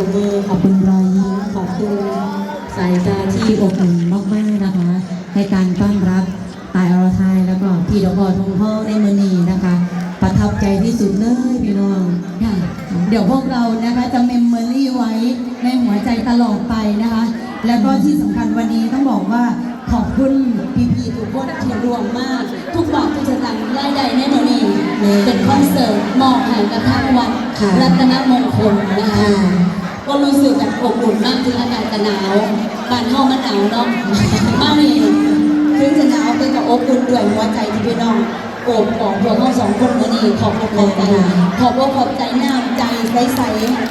คุณเสียงปรบมือขอบคุณรอยยิ้มขอบคุณสายตาที่อบอุ่นมากๆนะคะให้การต้อนรับตายอรไทยแล้วก็พี่ดอกบอทงพ่อในมือนีนะคะ ประทับใจที่สุดเลยพี่น้องค่ะเดี๋ยวพวกเรานะคะจะเมมโมรี่ไว้ในหัวใจตลอดไปนะคะ แล้วก็ที่สำคัญวันนี้ต้องบอกว่าขอบคุณพี่ๆทุกคนที่รวมมาก ทุกบาททุกสตางค์รายได้ในโนนี้แน่เป็นคอนเสิร์ตมอบให้กับทางวัดค่ะรัตนมงคลนะคะค่ะ ก็รู้สึกแบบอบอุ่นมากถึงอากาศจะหนาวบ้านเฮามันหนาวเนาะมานี่ถึงจะหนาวแต่ก็อบอุ่นด้วยหัวใจที่พี่น้องโอบกอดพวกเราสองคนมื้อนี้ขอบคุณขอบใจขอบคุณขอบใจน้ำใจใส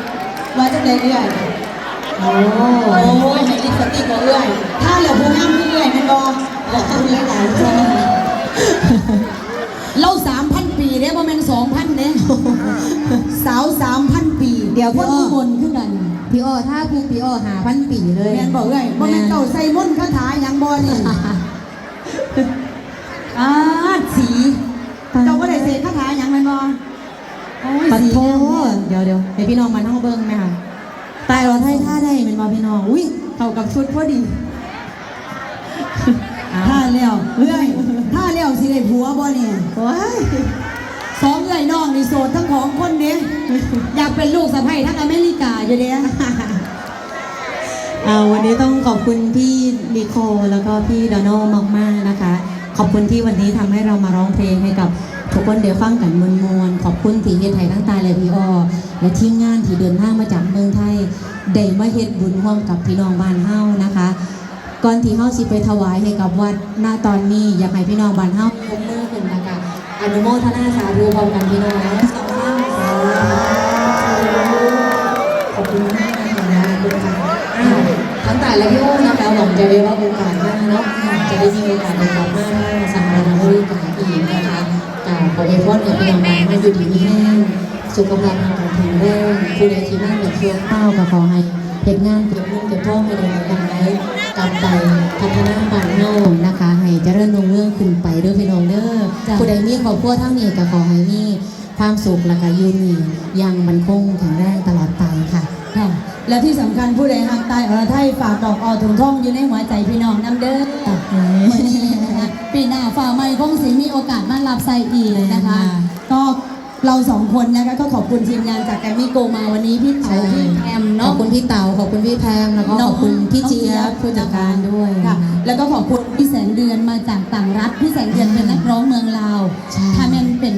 ๆว่าจะได้เรื่อยโอ้โอ้ยให้ลิปสติกก็เอื้อยถ้าเหลือผู้งามผู้เอื้อยแมันบอบอกคุณหลายๆใช่เราสามพันปีเด้บ่แม่นสองพันเด้สาวสามพันปี เดี๋ยวคพี่นอ้อทุกคนขึ้นกัน พี่อ้อถ้าครูพี่อ้อหาพันปีเลยแม่นบอกเอ้ยบ่แม่นเจ้าใส่มนต์คาถาหยังบ่นี่อาสีเจ้าบ่ได้เสกคาถาหยังแม่นบ่โอ้ยปัดสีโทงามแท้เดี๋ยวเดี๋ยวให้พี่น้องมาท่องเบิ้งไหมคะตายอรไทยท่าได้เป็นมาพี่น้องอุ้ยเข้ากับชุดพอดีถ้าแล้วเอ้ยถ้าแล้วสิได้ผัวบ่เนี่ยว้าย สองเอ้ยน้องนี่โสดทั้งของคนเด้อยากเป็นลูกสะใภ้ทั้งอเมริกาอยู่เด้เอาวันนี้ต้องขอบคุณพี่นิโคแล้วก็พี่ดอนโนมากๆนะคะ ขอบคุณที่วันนี้ทำให้เรามาร้องเพลงให้กับทุกคนเดี๋ยวฟังกันมวลมวลๆขอบคุณที่เฮ็ดไทยทั้งตายและพี่ออและทีมงานที่เดินทางมาจากเมืองไทยได้มาเฮ็ดบุญร่วมกับพี่น้องบ้านเฮานะคะ ก่อนที่เฮาสิไปถวายให้กับวัดหน้าตอนนี้อยากให้พี่น้องบ้านเฮายกมือขึ้นนะคะ อนุโมทนาสาธุพร้อมกันพี่น้องสองข้างสาธุขอบคุณมากนะคะคุณค่ะทั้งแต่และพี่โอ้นะคะหวังใจไว้ว่าโอกาสหน้าเนาะจะได้มีโอกาสไปกลับมาสังฆนาบริการอีกนะคะกล่าวขอเอฟอนกับพี่น้องบ้านให้อยู่ดีมีแห้งสุขภาพร่างกายแข็งแรงผู้ใดที่นั่งแบบเที่ยวข้าวก็ขอให้เก็บงานเก็บเงินเก็บทองให้ได้ดังใจ กลับไปพัฒนาบ้านเฮานะคะ ให้เจริญรุ่งเรืองขึ้นไปเด้อพี่น้องเด้อจ้ะผู้ใดมีครอบครัวทั้งนี้ก็ขอให้มีความสุขและก็อยืนมีอยังมันคงแข็งแรงตลอดไปค่ะค่ะ และที่สำคัญผู้ใดหักตายอรไทยฝากดอกออถุงทองอยู่ในหัวใจพี่น้องน้ำเด้อวันนี้นะคะปีหน้าฝ่าไม่คงสิมีโอกาสมารับใส่อีกนะคะก็ เราสองคนนะคะก็ขอบคุณทีมงานจากแกรมมี่โกมาวันนี้พี่เต๋าพี่แอมขอเนาะบคุณพี่เต๋าขอบคุณพี่แพมแล้วก็ขอบคุณพี่เจี๊ยบผู้จัดการด้วยค่ะแล้วก็ขอบคุณพี่แสงเดือนมาจากต่างรัฐ พี่แสงเดือนเป็นนักร้องเมืองลาวใช่ ถ้าแม่นเป็น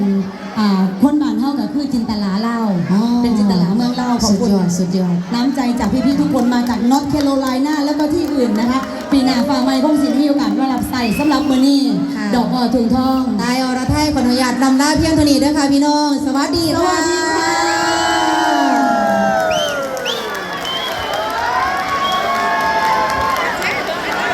อ่าคนบ้านเฮาก็คือจินตลาเล่าวอ๋อเป็นจินตลาเมืองลาวขอบสุดคุณยอดสุดยอด น้ำใจจากพี่ๆทุกคนมาจากนอตแคโรไลนาแล้วก็ที่อื่นนะคะ ปีหน้าฝ่าไม้คงสิมีโอกา สมารับใส่สำหรับมื้อนี้ค่ะ ดอกออถุงทอง ตายอรไทยขออนุญาตนำลาเพียงเท่านี้เด้อค่ะพี่น้อง สวัสดีสค่ะวัสดีค่ะ